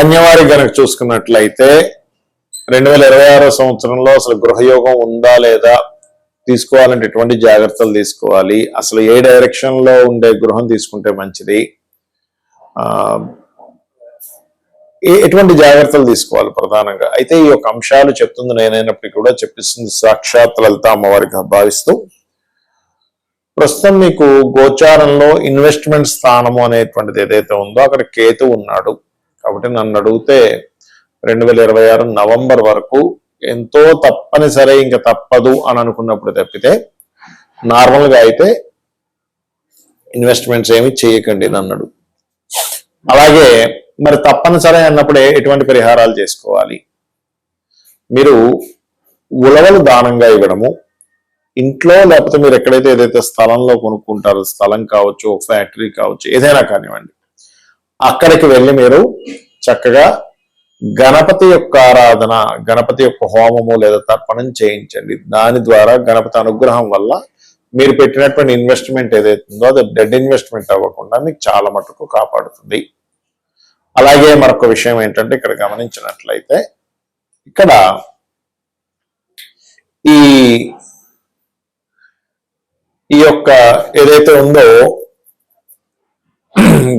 కన్యవారి కనుక చూసుకున్నట్లయితే రెండు వేల ఇరవై ఆరో సంవత్సరంలో అసలు గృహయోగం ఉందా లేదా తీసుకోవాలంటే ఎటువంటి జాగ్రత్తలు తీసుకోవాలి. అసలు ఏ డైరెక్షన్లో ఉండే గృహం తీసుకుంటే మంచిది? ఎటువంటి జాగ్రత్తలు తీసుకోవాలి ప్రధానంగా? అయితే ఈ యొక్క అంశాలు చెప్తుంది నేనైనప్పటికీ కూడా చెప్పిస్తుంది సాక్షాత్ లలిత అమ్మవారిగా భావిస్తూ. ప్రస్తుతం మీకు గోచారంలో ఇన్వెస్ట్మెంట్ స్థానము అనేటువంటిది ఏదైతే ఉందో అక్కడ కేతు ఉన్నాడు. కాబట్టి నన్ను అడిగితే రెండు వేల ఇరవై ఆరు నవంబర్ వరకు ఎంతో తప్పనిసరి ఇంకా తప్పదు అని అనుకున్నప్పుడు తప్పితే నార్మల్గా అయితే ఇన్వెస్ట్మెంట్స్ ఏమి చేయకండి అన్నాడు అలాగే మరి తప్పనిసరి అన్నప్పుడే ఎటువంటి పరిహారాలు చేసుకోవాలి? మీరు ఉలవలు దానంగా ఇవ్వడము ఇంట్లో లేకపోతే మీరు ఎక్కడైతే ఏదైతే స్థలంలో కొనుక్కుంటారో స్థలం కావచ్చు ఒక ఫ్యాక్టరీ కావచ్చు ఏదైనా కానివ్వండి. అక్కడికి వెళ్ళి మీరు చక్కగా గణపతి యొక్క ఆరాధన గణపతి యొక్క హోమము లేదా తర్పణం చేయించండి. దాని ద్వారా గణపతి అనుగ్రహం వల్ల మీరు పెట్టినటువంటి ఇన్వెస్ట్మెంట్ ఏదైతుందో అది డెడ్ ఇన్వెస్ట్మెంట్ అవ్వకుండా మీకు చాలా మటుకు కాపాడుతుంది. అలాగే మరొక విషయం ఏంటంటే ఇక్కడ గమనించినట్లయితే ఇక్కడ ఈ ఈ యొక్క ఏదైతే ఉందో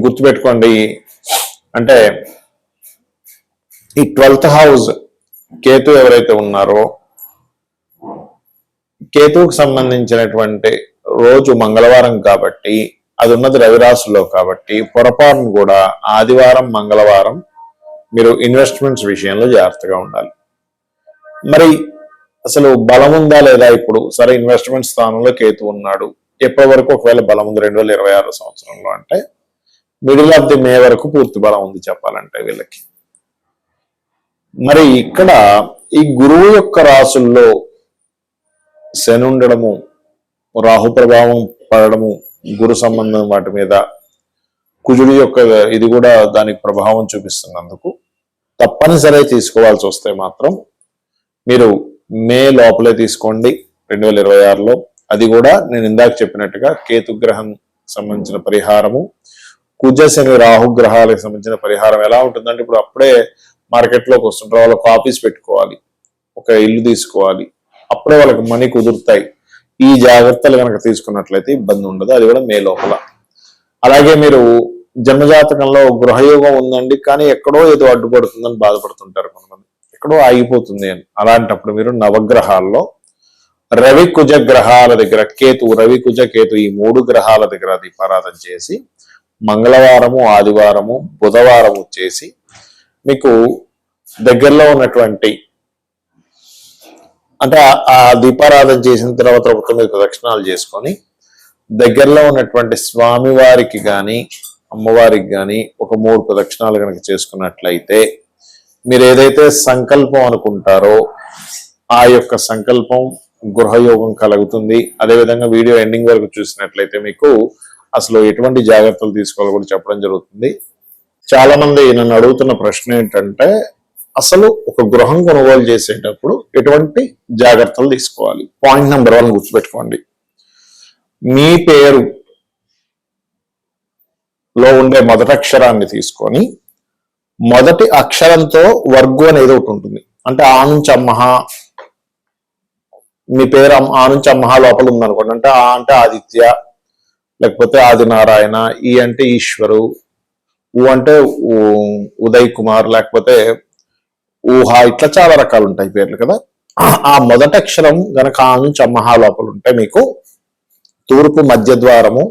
గుర్తుపెట్టుకోండి. అంటే ఈ ట్వెల్త్ హౌస్ కేతు ఎవరైతే ఉన్నారో కేతువుకు సంబంధించినటువంటి రోజు మంగళవారం కాబట్టి అది ఉన్నది రవిరాశిలో కాబట్టి పొరపాటును కూడా ఆదివారం మంగళవారం మీరు ఇన్వెస్ట్మెంట్స్ విషయంలో జాగ్రత్తగా ఉండాలి. మరి అసలు బలం ఉందా లేదా ఇప్పుడు? సరే ఇన్వెస్ట్మెంట్ స్థానంలో కేతు ఉన్నాడు. ఎప్పటి వరకు ఒకవేళ బలం ఉంది? రెండు వేల ఇరవై ఆరు సంవత్సరంలో అంటే మిడిల్ ఆఫ్ ది మే వరకు పూర్తి బలం ఉంది చెప్పాలంటే వీళ్ళకి. మరి ఇక్కడ ఈ గురువు యొక్క రాసుల్లో శని ఉండడము రాహు ప్రభావం పడడము గురు సంబంధం వాటి మీద కుజుడి యొక్క ఇది కూడా దానికి ప్రభావం చూపిస్తున్నందుకు తప్పనిసరి తీసుకోవాల్సి వస్తే మాత్రం మీరు మే లోపలే తీసుకోండి రెండు వేల ఇరవై ఆరులో. అది కూడా నేను ఇందాక చెప్పినట్టుగా కేతుగ్రహం సంబంధించిన పరిహారము కుజశని రాహు గ్రహాలకు సంబంధించిన పరిహారం ఎలా ఉంటుందంటే ఇప్పుడు అప్పుడే మార్కెట్లోకి వస్తుంటారు. వాళ్ళకి ఆఫీస్ పెట్టుకోవాలి. ఒక ఇల్లు తీసుకోవాలి. అప్పుడే వాళ్ళకి మనీ కుదురుతాయి. ఈ జాగ్రత్తలు కనుక తీసుకున్నట్లయితే ఇబ్బంది ఉండదు. అది కూడా మే లోపల. అలాగే మీరు జన్మజాతకంలో గృహయోగం ఉందండి కానీ ఎక్కడో ఏదో అడ్డుపడుతుందని బాధపడుతుంటారు కొంతమంది. ఎక్కడో ఆగిపోతుంది అని. అలాంటప్పుడు మీరు నవగ్రహాల్లో రవి కుజ గ్రహాల దగ్గర కేతు రవి కుజ కేతు ఈ మూడు గ్రహాల దగ్గర దీపారాధన చేసి మంగళవారము ఆదివారము బుధవారం వచ్చేసి మీకు దగ్గరలో ఉన్నటువంటి అంటే ఆ- ఆ దీపారాధన చేసిన తర్వాత ఒక తొమ్మిది ప్రదక్షిణాలు చేసుకొని దగ్గరలో ఉన్నటువంటి స్వామివారికి కానీ అమ్మవారికి కానీ ఒక మూడు ప్రదక్షిణాలు కనుక చేసుకున్నట్లయితే మీరు ఏదైతే సంకల్పం అనుకుంటారో ఆ యొక్క సంకల్పం గృహయోగం కలుగుతుంది. అదేవిధంగా వీడియో ఎండింగ్ వరకు చూసినట్లయితే మీకు అసలు ఎటువంటి జాగ్రత్తలు తీసుకోవాలో కూడా చెప్పడం జరుగుతుంది. చాలా మంది నన్ను అడుగుతున్న ప్రశ్న ఏంటంటే అసలు ఒక గృహం కొనుగోలు చేసేటప్పుడు ఎటువంటి జాగ్రత్తలు తీసుకోవాలి? పాయింట్ నెంబర్ వన్ గుర్తుపెట్టుకోండి. మీ పేరు లో ఉండే మొదటి అక్షరాన్ని తీసుకొని మొదటి అక్షరంతో వర్గు అనేది ఒకటి ఉంటుంది. అంటే ఆ నుంచి అమ్మహ మీ పేరు ఆ నుంచి అమ్మహ లోపల ఉందనుకోండి. అంటే ఆ అంటే ఆదిత్య లేకపోతే ఆదినారాయణ ఈ అంటే ఈశ్వరు ఊ అంటే ఉదయ్ కుమార్ లేకపోతే ఊహ ఇట్లా చాలా రకాలు ఉంటాయి పేర్లు కదా. ఆ మొదటి అక్షరం గనక ఆ నుంచి లోపల ఉంటే మీకు తూర్పు మధ్య ద్వారము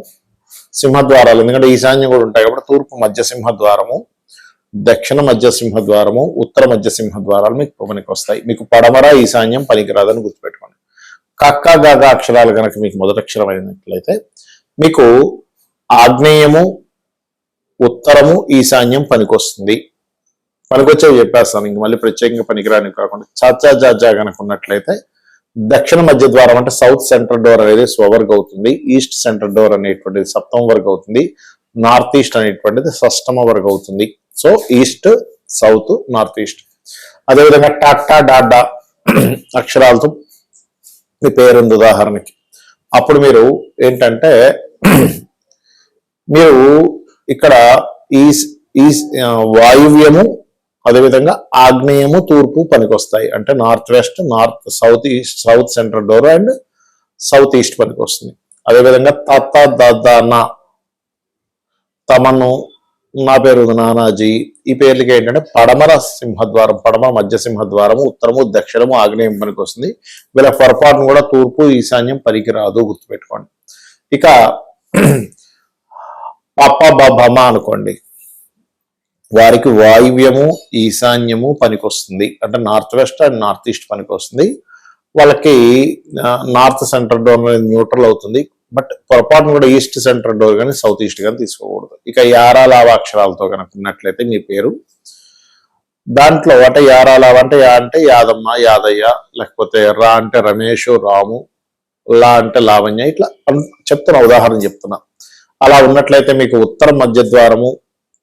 సింహద్వారాలు ఎందుకంటే ఈశాన్యం కూడా ఉంటాయి కాబట్టి తూర్పు మధ్య సింహద్వారము దక్షిణ మధ్య సింహద్వారము ఉత్తర మధ్య సింహద్వారాలు మీకు పనికి వస్తాయి. మీకు పడమర ఈశాన్యం పనికిరాదని గుర్తుపెట్టుకోండి. కక్క గగ అక్షరాలు కనుక మీకు మొదటి అక్షరం అయినట్లయితే మీకు ఆగ్నేయము ఉత్తరము ఈశాన్యం పనికొస్తుంది. పనికొచ్చేవి చెప్పేస్తాను. ఇంక మళ్ళీ ప్రత్యేకంగా పనికిరాని కాకుండా. చాచా జాజా కనుక ఉన్నట్లయితే దక్షిణ మధ్య ద్వారం అంటే సౌత్ సెంటర్ డోర్ అనేది స్వవర్గ్ అవుతుంది. ఈస్ట్ సెంటర్ డోర్ అనేటువంటిది సప్తమ వర్గ అవుతుంది. నార్త్ ఈస్ట్ అనేటువంటిది షష్టమ వర్గ అవుతుంది. So east south north east అదేవిధంగా టాటా డాడా అక్షరాలతో మీ పేరుంది ఉదాహరణకి. అప్పుడు మీరు ఏంటంటే మీరు ఇక్కడ ఈ ఈ వాయువ్యము అదేవిధంగా ఆగ్నేయము తూర్పు పనికొస్తాయి. అంటే north west north south east south central door and south east పనికి వస్తుంది అదేవిధంగా తత్త దద్దన తమను నా పేరు నానాజీ. ఈ పేర్లకి ఏంటంటే పడమర సింహద్వారం పడమర మధ్య సింహద్వారము ఉత్తరము దక్షిణము ఆగ్నేయం పనికి వస్తుంది. వీళ్ళ పొరపాటును కూడా తూర్పు ఈశాన్యం పనికిరాదు గుర్తుపెట్టుకోండి. ఇక పప్ప బమ అనుకోండి. వారికి వాయువ్యము ఈశాన్యము పనికొస్తుంది అంటే north west and north east పనికొస్తుంది వాళ్ళకి నార్త్ సెంటర్ డోర్ న్యూట్రల్ అవుతుంది. బట్ పొరపాటును కూడా ఈస్ట్ సెంటర్ డోర్ కానీ సౌత్ ఈస్ట్ కానీ తీసుకోకూడదు. ఇక యారా లాభ అక్షరాలతో కనుక ఉన్నట్లయితే మీ పేరు. దాంట్లో అంటే యారాలావ అంటే యా అంటే యాదమ్మ యాదయ్య లేకపోతే రా అంటే రమేష్ రాము లా అంటే లావణ్య ఇట్లా చెప్తున్నా ఉదాహరణ చెప్తున్నా. అలా ఉన్నట్లయితే మీకు ఉత్తర మధ్య ద్వారము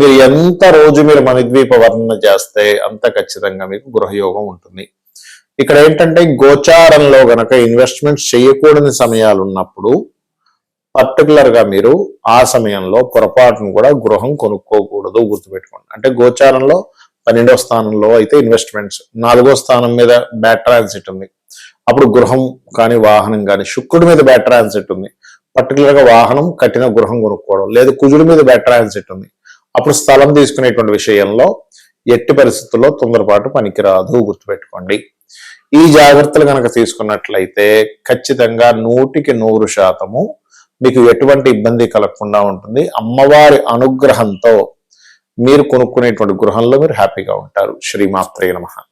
మీరు ఎంత రోజు మీరు మణిద్వీప వర్ణన చేస్తే అంత ఖచ్చితంగా మీకు గృహయోగం ఉంటుంది. ఇక్కడ ఏంటంటే గోచారంలో గనక ఇన్వెస్ట్మెంట్ చేయకూడని సమయాలు ఉన్నప్పుడు పర్టికులర్గా మీరు ఆ సమయంలో పొరపాటును కూడా గృహం కొనుక్కోకూడదు గుర్తుపెట్టుకోండి. అంటే గోచారంలో పన్నెండో స్థానంలో అయితే ఇన్వెస్ట్మెంట్స్ నాలుగో స్థానం మీద బ్యాడ్ ట్రాన్సిట్ ఉంది. అప్పుడు గృహం కానీ వాహనం కానీ శుక్రుడి మీద బ్యాడ్ ట్రాన్సిట్ ఉంది. పర్టికులర్గా వాహనం కట్టిన గృహం కొనుక్కోవడం లేదు కుజుడి మీద బ్యాడ్ ట్రాన్సిట్ ఉంది. అప్పుడు స్థలం తీసుకునేటువంటి విషయంలో ఎట్టి పరిస్థితుల్లో తొందరపాటు పనికిరాదు గుర్తుపెట్టుకోండి. ఈ జాగ్రత్తలు కనుక తీసుకున్నట్లయితే ఖచ్చితంగా నూటికి నూరు శాతము మీకు ఎటువంటి ఇబ్బంది కలగకుండా ఉంటుంది. అమ్మవారి అనుగ్రహంతో మీరు కొనుక్కునేటువంటి గృహంలో మీరు హ్యాపీగా ఉంటారు. శ్రీమాత్రే నమహా